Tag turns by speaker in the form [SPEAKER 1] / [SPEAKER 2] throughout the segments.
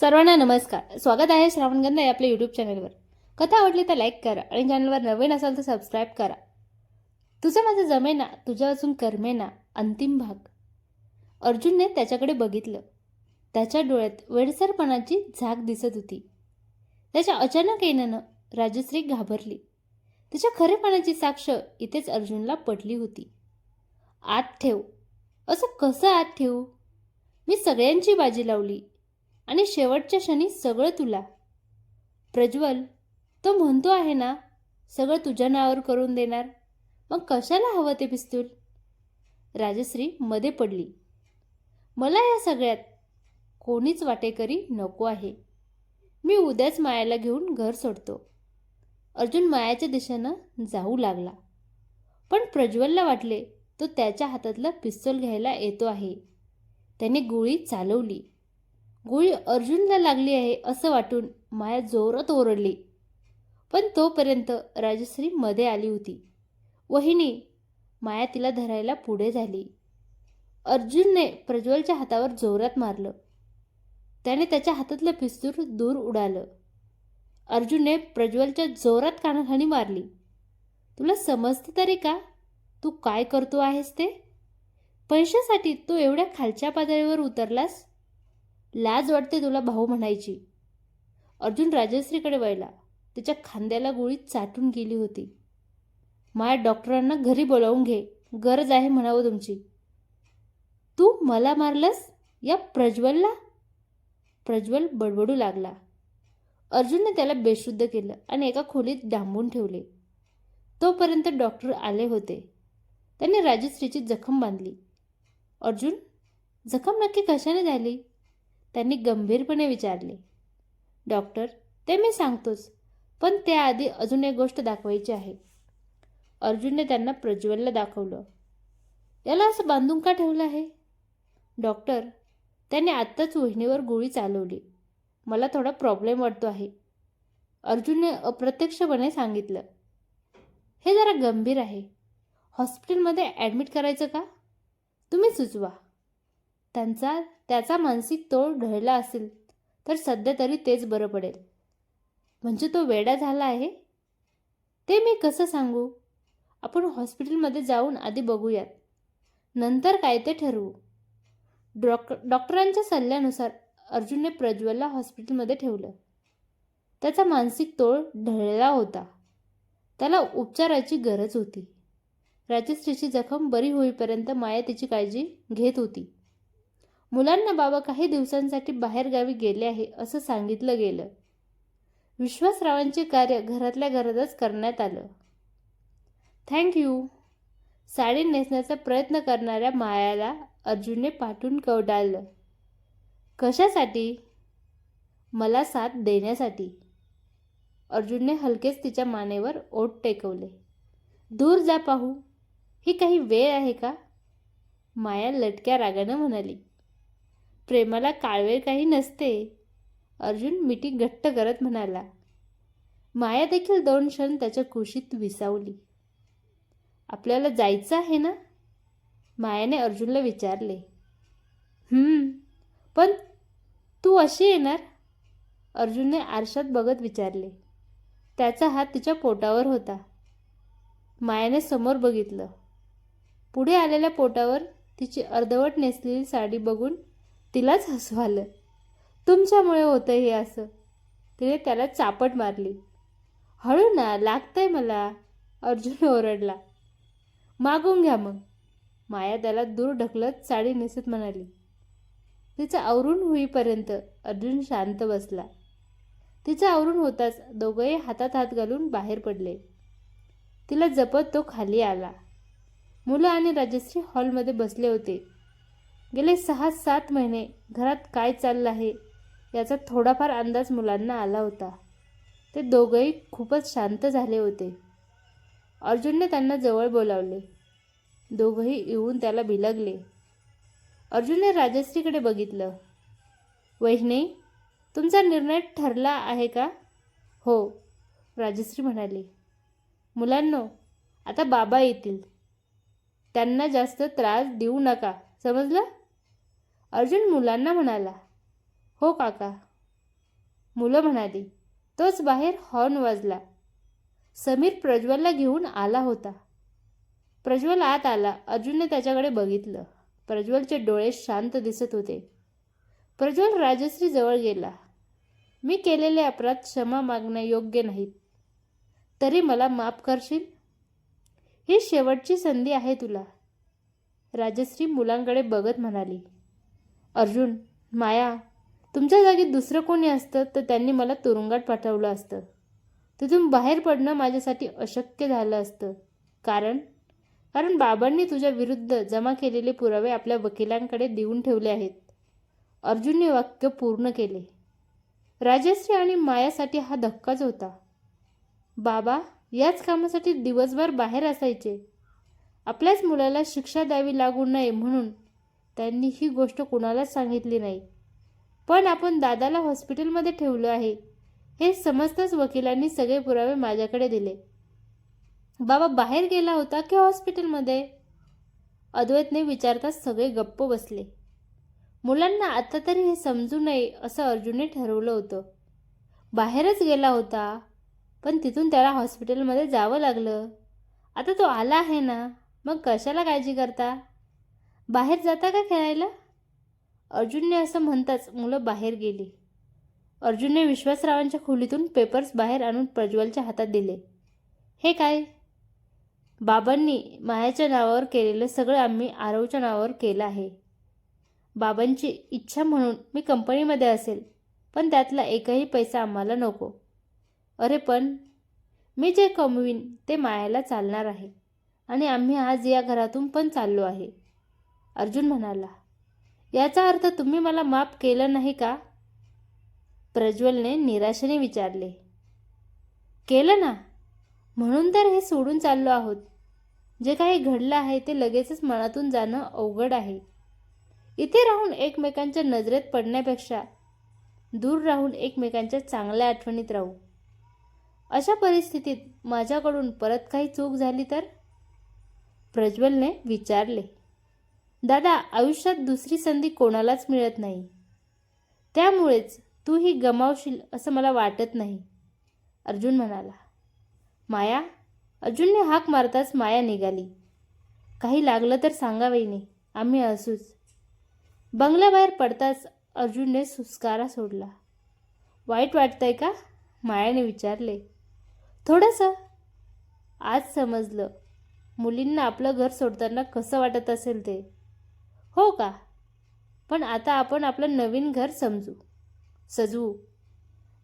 [SPEAKER 1] सर्वांना नमस्कार. स्वागत आहे श्रावणगंधा या आपल्या यूट्यूब चॅनलवर कथा आवडली तर लाईक करा आणि चॅनलवर नवीन असाल तर सबस्क्राईब करा. तुझं माझं जमेना तुझ्या अजून कर्मेना अंतिम भाग. अर्जुनने त्याच्याकडे बघितलं. त्याच्या डोळ्यात वेडसरपणाची झाक दिसत होती. त्याच्या अचानक येण्यानं राजश्री घाबरली. तिच्या खरेपणाची साक्ष इथेच अर्जुनला पडली होती. आत ठेव. असं कसं आत ठेवू? मी सगळ्यांची बाजी लावली. आणि शेवटच्या क्षणी सगळं तुला. प्रज्वल तो म्हणतो आहे ना सगळं तुझ्या नावावर करून देणार. मग कशाला हवं ते पिस्तूल? राजश्री मध्ये पडली. मला या सगळ्यात कोणीच वाटेकरी नको आहे. मी उद्याच मायाला घेऊन घर सोडतो. अर्जुन मायाच्या दिशेनं जाऊ लागला. पण प्रज्वलला वाटले तो त्याच्या हातातला पिस्तूल घ्यायला येतो आहे. त्याने गोळी चालवली. गोळी अर्जुनला लागली आहे असं वाटून माया जोरात ओरडली. पण तोपर्यंत राजश्री मध्ये आली होती. वहिनी माया तिला धरायला पुढे झाली. अर्जुनने प्रज्वलच्या हातावर जोरात मारलं. त्याने त्याच्या हातातलं पिस्तूल दूर उडालं. अर्जुनने प्रज्वलच्या जोरात कानाखाली मारली. तुला समजते तरी का? तू काय करतो आहेस ते? पैशासाठी तू एवढ्या खालच्या पातळीवर उतरलास? लाज वाटते तुला भाऊ म्हणायची. अर्जुन राजश्रीकडे वळला. तिच्या खांद्याला गोळी चाटून गेली होती. माया डॉक्टरांना घरी बोलावून घे. गरज आहे म्हणावं तुमची. तू मला मारलंस? या प्रज्वलला? प्रज्वल बडबडू लागला. अर्जुनने त्याला बेशुद्ध केलं आणि एका खोलीत डांबून ठेवले. तोपर्यंत डॉक्टर आले होते. त्यांनी राजश्रीची जखम बांधली. अर्जुन जखम नक्की कशाने झाली? त्यांनी गंभीरपणे विचारले. डॉक्टर ते मी सांगतोच पण त्याआधी अजून एक गोष्ट दाखवायची आहे. अर्जुनने त्यांना प्रज्वलला दाखवलं. याला असं बांधून का ठेवलं आहे? डॉक्टर त्याने आत्ताच वहिनीवर गोळी चालवली. मला थोडा प्रॉब्लेम वाटतो आहे. अर्जुनने अप्रत्यक्षपणे सांगितलं. हे जरा गंभीर आहे. हॉस्पिटलमध्ये ॲडमिट करायचं का? तुम्ही सुचवा. त्यांचा त्याचा मानसिक तोल ढळला असेल तर सध्या तरी तेच बरं पडेल. म्हणजे तो वेडा झाला आहे? ते मी कसं सांगू? आपण हॉस्पिटलमध्ये जाऊन आधी बघूयात. नंतर काय ते ठरवू? डॉक डॉक्टरांच्या सल्ल्यानुसार अर्जुनने प्रज्वलला हॉस्पिटलमध्ये ठेवलं. त्याचा मानसिक तोळ ढळलेला होता. त्याला उपचाराची गरज होती. राजश्रीची जखम बरी होईपर्यंत माया तिची काळजी घेत होती. मुलांना बाबा काही दिवसांसाठी बाहेरगावी गेले आहे असं सांगितलं गेलं. विश्वासरावांचे कार्य घरातल्या घरातच करण्यात आलं. थँक्यू साडी नेसण्याचा प्रयत्न करणाऱ्या मायाला अर्जुनने पाठून कवडाळलं. कशासाठी? मला साथ देण्यासाठी. अर्जुनने हलकेच तिच्या मानेवर ओट टेकवले. दूर जा पाहू. ही काही वेळ आहे का? माया लटक्या रागानं म्हणाली. प्रेमाला काळवेळ काही नसते. अर्जुन मिठी घट्ट करत म्हणाला माया देखील दोन क्षण त्याच्या कुशीत विसावली. आपल्याला जायचं आहे ना? मायाने अर्जुनला विचारले. पण तू अशी येणार? अर्जुनने आरशात बघत विचारले. त्याचा हात तिच्या पोटावर होता. मायाने समोर बघितलं. पुढे आलेल्या पोटावर तिची अर्धवट नेसलेली साडी बघून तिलाच हसू आलं तुमच्यामुळे होतं हे असं. तिने त्याला चापट मारली. हळू ना लागतंय मला. अर्जुन ओरडला. मागून घ्या मग. माया त्याला दूर ढकलत साडी नेसत म्हणाली. तिचं आवरून होईपर्यंत अर्जुन शांत बसला. तिचं आवरून होताच दोघंही हातात हात घालून बाहेर पडले. तिला जपत तो खाली आला. मुलं आणि राजश्री हॉलमध्ये बसले होते. गेले सहा सात महिने घरात काय चाललं आहे याचा थोडाफार अंदाज मुलांना आला होता. ते दोघंही खूपच शांत झाले होते. अर्जुनने त्यांना जवळ बोलावले. दोघंही येऊन त्याला बिलगले. अर्जुनने राजश्रीकडे बघितलं. वहिनी तुमचा निर्णय ठरला आहे का? हो राजश्री म्हणाली. मुलांनो आता बाबा येतील. त्यांना जास्त त्रास देऊ नका समजलं? अर्जुन मुलांना म्हणाला हो काका. मुलं म्हणाली तोच बाहेर हॉर्न वाजला. समीर प्रज्वलला घेऊन आला होता. प्रज्वल आत आला. अर्जुनने त्याच्याकडे बघितलं. प्रज्वलचे डोळे शांत दिसत होते. प्रज्वल राजश्री जवळ गेला. मी केलेले अपराध क्षमा मागणं योग्य नाहीत. तरी मला माफ करशील? ही शेवटची संधी आहे तुला. राजश्री मुलांकडे बघत म्हणाली. अर्जुन माया तुमच्या जागी दुसरं कोणी असतं तर त्यांनी मला तुरुंगात पाठवलं असतं. तिथून बाहेर पडणं माझ्यासाठी अशक्य झालं असतं. कारण? कारण बाबांनी तुझ्या विरुद्ध जमा केलेले पुरावे आपल्या वकिलांकडे देऊन ठेवले आहेत. अर्जुनने वाक्य पूर्ण केले. राजश्री आणि मायासाठी हा धक्काच होता. बाबा याच कामासाठी दिवसभर बाहेर असायचे. आपल्याच मुलाला शिक्षा द्यावी लागू नये म्हणून त्यांनी ही गोष्ट कुणालाच सांगितली नाही. पण आपण दादाला हॉस्पिटलमध्ये ठेवलं आहे. हे समजताच वकिलांनी सगळे पुरावे माझ्याकडे दिले. बाबा बाहेर गेला होता की हॉस्पिटलमध्ये? अद्वैतने विचारताच सगळे गप्प बसले. मुलांना आता तरी हे समजू नये असं अर्जुनने ठरवलं होतं. बाहेरच गेला होता पण तिथून त्याला हॉस्पिटलमध्ये जावं लागलं. आता तो आला आहे ना मग कशाला काळजी करता? बाहेर जाता का खेळायला? अर्जुनने असं म्हणताच मुलं बाहेर गेली. अर्जुनने विश्वासरावांच्या खोलीतून पेपर्स बाहेर आणून प्रज्वलच्या हातात दिले. हे काय? बाबांनी मायाच्या नावावर केलेलं सगळं आम्ही आरवच्या नावावर केलं आहे. बाबांची इच्छा म्हणून मी कंपनीमध्ये असेल पण त्यातला एकही पैसा आम्हाला नको. अरे पण मी जे कमवीन ते मायाला चालणार आहे. आणि आम्ही आज या घरातून पण चाललो आहे. अर्जुन म्हणाला याचा अर्थ तुम्ही मला माफ केलं नाही का? प्रज्वलने निराशेने विचारले केलं ना? म्हणून तर हे सोडून चाललो आहोत. जे काही घडलं आहे ते लगेचच मनातून जाणं अवघड आहे. इथे राहून एकमेकांच्या नजरेत पडण्यापेक्षा दूर राहून एकमेकांच्या चांगल्या आठवणीत राहू. अशा परिस्थितीत माझ्याकडून परत काही चूक झाली तर? प्रज्वलने विचारले दादा आयुष्यात दुसरी संधी कोणालाच मिळत नाही. त्यामुळेच तू ही गमावशील असं मला वाटत नाही. अर्जुन म्हणाला. माया? अर्जुनने हाक मारताच माया निघाली. काही लागलं तर सांगा वहिनी आम्ही असूच. बंगल्याबाहेर पडताच अर्जुनने सुस्कारा सोडला. वाईट वाटतंय का? मायाने विचारले. थोडंसं. आज समजलं. मुलींना आपलं घर सोडताना कसं वाटत असेल ते? हो का? पण आता आपण आपलं नवीन घर समजू. सजवू.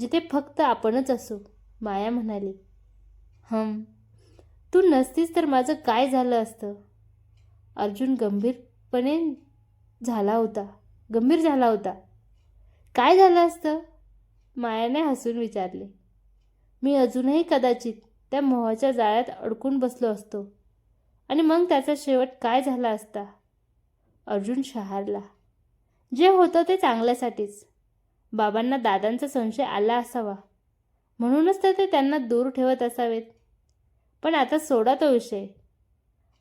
[SPEAKER 1] जिथे फक्त आपणच असू माया म्हणाली. हं तू नसतीस तर माझं काय झालं असतं? अर्जुन गंभीरपणे झाला होता. गंभीर झाला होता. काय झालं असतं? मायाने हसून विचारले. मी अजूनही कदाचित त्या मोहाच्या जाळ्यात अडकून बसलो असतो. आणि मग त्याचा शेवट काय झाला असता? अर्जुन शहारला. जे होतं ते चांगल्यासाठीच. बाबांना दादांचा संशय आला असावा. म्हणूनच तर ते त्यांना दूर ठेवत असावेत. पण आता सोडा तो विषय.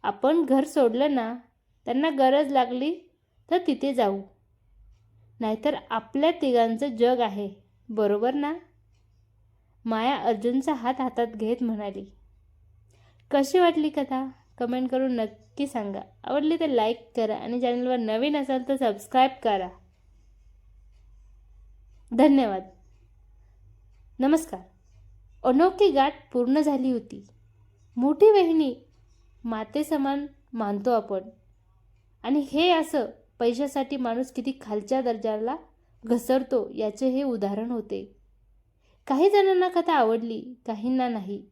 [SPEAKER 1] आपण घर सोडलं ना त्यांना गरज लागली तर तिथे जाऊ. नाहीतर आपल्या तिघांचं जग आहे बरोबर ना? माया अर्जुनचा हात हातात घेत म्हणाली. कशी वाटली कथा? कमेंट करून नक्की सांगा. आवडली तर लाईक करा आणि चॅनलवर नवीन असाल तर सबस्क्राईब करा. धन्यवाद. नमस्कार. अनोखी गाठ पूर्ण झाली होती. मोठी बहिणी मातेसमान मानतो आपण. आणि हे असं पैशासाठी माणूस किती खालच्या दर्जाला घसरतो याचे हे उदाहरण होते. काही जणांना कथा आवडली काहींना नाही.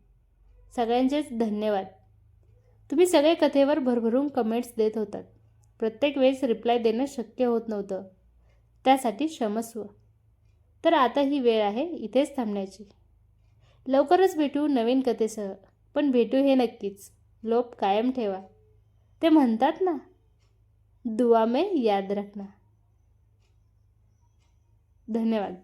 [SPEAKER 1] सगळ्यांचेच धन्यवाद. तुम्ही सगळे कथेवर भरभरून कमेंट्स देत होतात. प्रत्येक वेळेस रिप्लाय देणं शक्य होत नव्हतं. त्यासाठी क्षमस्व. तर आता ही वेळ आहे इथेच थांबण्याची. लवकरच भेटू नवीन कथेसह पण भेटू हे नक्कीच. लोप कायम ठेवा. ते म्हणतात ना दुवा में याद रखना. धन्यवाद.